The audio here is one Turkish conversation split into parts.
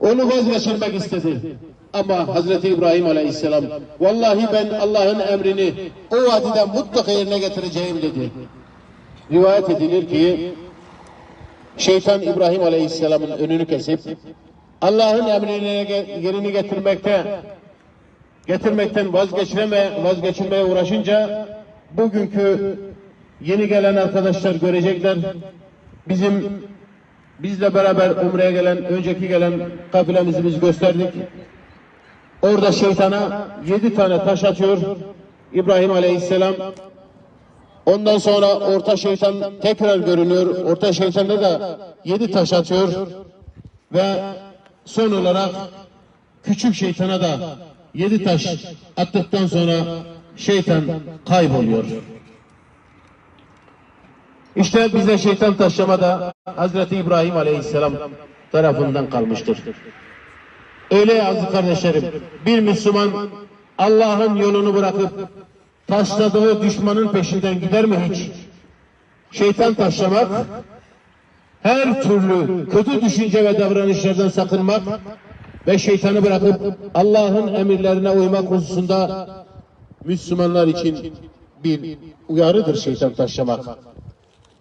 Onu vazgeçirmek istedi. Ama Hazreti İbrahim Aleyhisselam vallahi ben Allah'ın emrini o vadide mutlaka yerine getireceğim dedi. Rivayet edilir ki şeytan İbrahim Aleyhisselam'ın önünü kesip Allah'ın emrini yerini getirmekte getirmekten vazgeçireme, vazgeçirmeye uğraşınca bugünkü yeni gelen arkadaşlar görecekler. Bizim bizle beraber Umre'ye gelen, önceki gelen kafilemizi biz gösterdik. Orada şeytana yedi tane taş atıyor İbrahim Aleyhisselam. Ondan sonra orta şeytan tekrar görünüyor. Orta şeytanda da yedi taş atıyor. Ve son olarak küçük şeytana da yedi taş attıktan sonra şeytan kayboluyor. İşte bize şeytan taşlama da Hazreti İbrahim Aleyhisselam tarafından kalmıştır. Öyle aziz kardeşlerim, bir Müslüman Allah'ın yolunu bırakıp taşladığı düşmanın peşinden gider mi hiç? Şeytan taşlamak, her türlü kötü düşünce ve davranışlardan sakınmak ve şeytanı bırakıp Allah'ın emirlerine uymak hususunda Müslümanlar için bir uyarıdır şeytan taşlamak.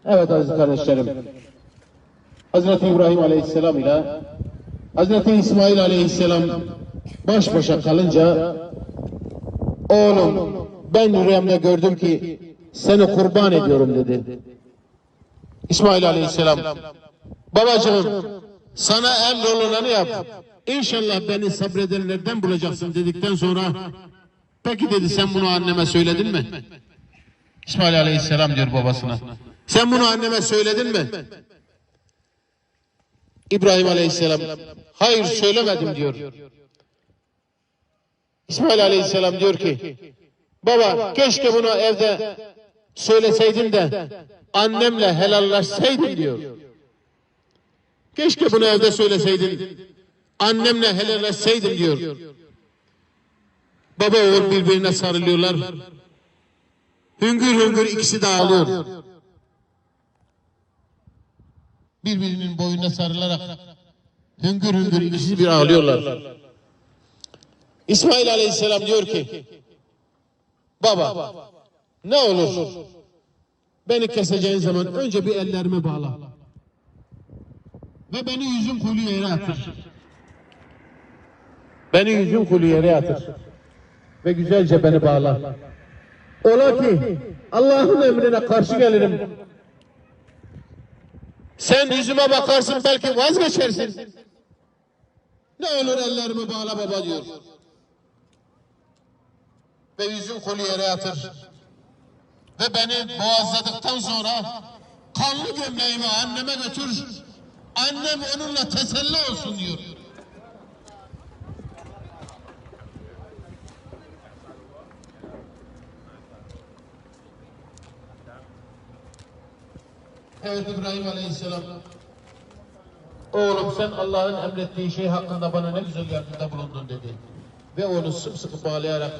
Evet aziz kardeşlerim, Hazreti İbrahim Aleyhisselam ile Hazreti İsmail Aleyhisselam baş başa kalınca oğlum ben rüyamda gördüm ki seni kurban ediyorum dedi. İsmail Aleyhisselam babacığım sana emrolunanı yap. İnşallah beni sabredenlerden bulacaksın dedikten sonra peki dedi sen bunu anneme söyledin mi? İsmail Aleyhisselam diyor babasına. Sen bunu anneme söyledin mi? İbrahim Aleyhisselam hayır söylemedim diyor. İsmail Aleyhisselam diyor ki baba keşke bunu evde söyleseydin de annemle helallaşsaydın diyor. Keşke bunu evde söyleseydin annemle helallaşsaydın diyor. Baba oğul birbirine sarılıyorlar. Hüngür hüngür ikisi de ağlıyor. Birbirinin boynuna sarılarak hüngür hüngür ikisi bir ağlıyorlar. İsmail Aleyhisselam diyor ki Baba ne olur beni keseceğin zaman önce bir ellerimi bağla. Ve beni yüzüm kulu yere atır. Beni yüzüm kulu yere atır. Ve güzelce beni bağla. Ola ki Allah'ın emrine karşı gelirim. Sen yüzüme bakarsın belki vazgeçersin. Ne olur ellerimi bağla baba diyor. Ve yüzüm kolu yere yatır. Ve beni boğazladıktan sonra kanlı gömleğimi anneme götür. Annem onunla teselli olsun diyor. Evet İbrahim Aleyhisselam. Oğlum sen Allah'ın emrettiği şey hakkında bana ne güzel yardımda bulundun dedi. Ve onu sımsıkı bağlayarak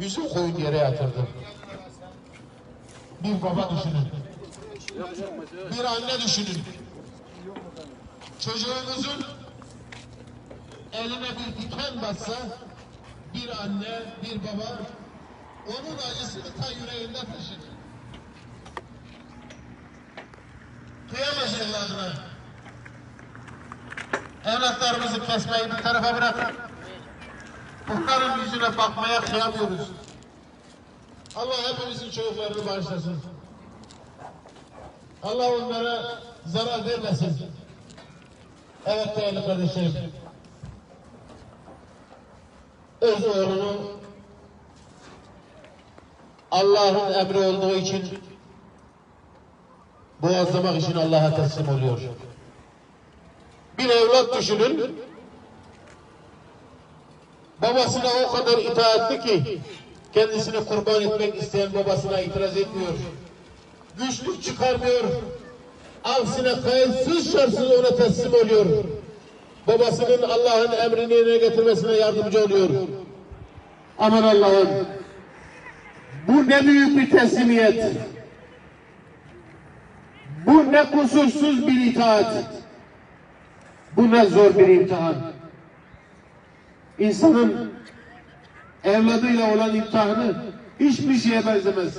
yüzü koyun yere yatırdı. Bir baba düşünün. Bir anne düşünün. Çocuğunuzun eline bir diken bassa bir anne, bir baba onun acısını ta yüreğinde taşır. Kıyamaz evladına. Evlatlarımızı kesmeyi bir tarafa bırakın. Onların yüzüne bakmaya kıyamıyoruz. Allah hepimizin çocuklarını bağışlasın. Allah onlara zarar vermesin. Evet değerli kardeşlerim. Öz oğlunu Allah'ın emri olduğu için boğazlamak için Allah'a teslim oluyor. Bir evlat düşünün, babasına o kadar itaatli ki, kendisini kurban etmek isteyen babasına itiraz etmiyor. Güçlük çıkarmıyor, aksine kayıtsız şartsız ona teslim oluyor. Babasının Allah'ın emrini yerine getirmesine yardımcı oluyor. Aman Allah'ım, bu ne büyük bir teslimiyet. Bu ne kusursuz bir itaat. Bu ne zor bir imtihan. İnsanın evladıyla olan imtihanı hiçbir şeye benzemez.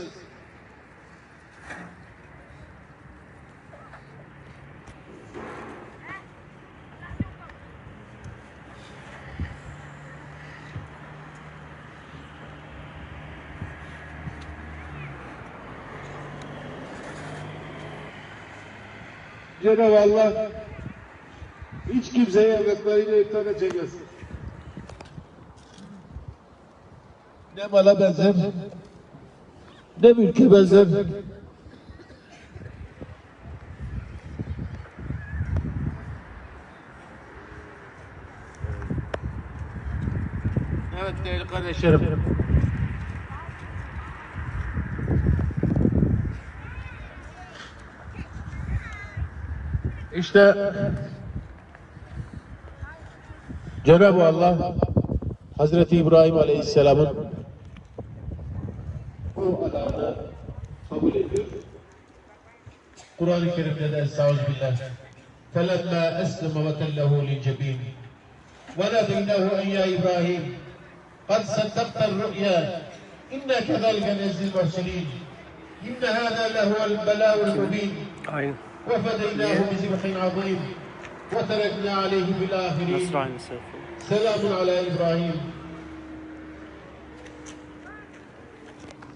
Cenab-ı Allah hiç kimseyi evlatlarıyla imtihan edecekmez. Ne mala benzer, ne mülke benzer. Evet değerli kardeşlerim. İşte Cenab-ı Allah Hazreti İbrahim Aleyhisselam'ın o adamı kabul ediyor. Kur'an-ı Kerim'de de Estağfirullah. فَلَمَّا أَسْلَمَ وَتَلَّهُ لِلْجَبِينِ وَنَادَيْنَاهُ أَنْ يَا إِبْرَاهِيمُ قَدْ صَدَّقْتَ الرُّؤْيَا إِنَّا كَذَلِكَ نَجْزِي الْمُحْسِنِينَ إِنَّ هَذَا لَهُوَ الْبَلَاءُ الْمُبِينُ Aynen. وفديناه بذبح عظيم وتركنا عليه في الآخرين Nasıl aynısı? سلام على إبراهيم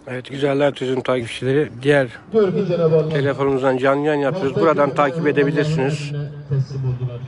Evet Güzeller Turizm takipçileri diğer Gör ki Cenab-ı Allah telefonumuzdan canlı yayın yapıyoruz. Buradan takip edebilirsiniz. teslim oldular.